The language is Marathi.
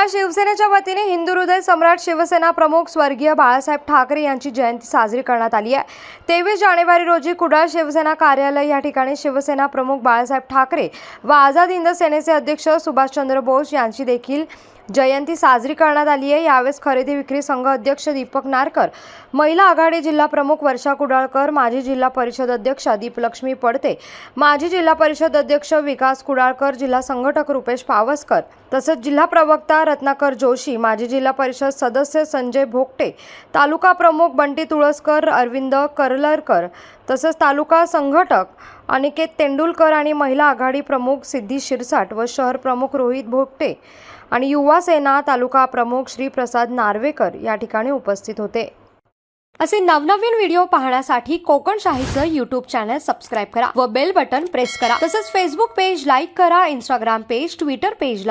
काल शिवसेनेच्या वतीने हिंदू हृदय सम्राट शिवसेना प्रमुख स्वर्गीय बाळासाहेब ठाकरे यांची जयंती साजरी करण्यात आली आहे. तेवीस जानेवारी रोजी कुडाळ शिवसेना कार्यालय या ठिकाणी शिवसेना प्रमुख बाळासाहेब ठाकरे व आझाद हिंद सेनेचे अध्यक्ष सुभाषचंद्र बोस यांची देखील जयंती साजरी करण्यात आली आहे. यावेळेस खरेदी विक्री संघ अध्यक्ष दीपक नारकर महिला आघाडी जिल्हा प्रमुख वर्षा कुडाळकर माजी जिल्हा परिषद अध्यक्ष दीपलक्ष्मी पडते माजी जिल्हा परिषद अध्यक्ष विकास कुडाळकर जिल्हा संघटक रुपेश पावसकर तसंच जिल्हा प्रवक्ता रत्नाकर जोशी माजी जिल्हा परिषद सदस्य संजय भोगटे तालुका प्रमुख बंटी तुळसकर अरविंद करलरकर तसंच तालुका संघटक अनिकेत तेंडुलकर आणि महिला आघाडी प्रमुख सिद्धी शिरसाट व शहर प्रमुख रोहित भोगटे आणि युवा सेना तालुका प्रमुख श्रीप्रसाद नार्वेकर या ठिकाणी उपस्थित होते. असे नवनवीन व्हिडिओ पाहण्यासाठी कोकणशाहीचं यूट्यूब चॅनल सबस्क्राईब करा व बेल बटन प्रेस करा. तसंच फेसबुक पेज लाईक करा इंस्टाग्राम पेज ट्विटर पेजला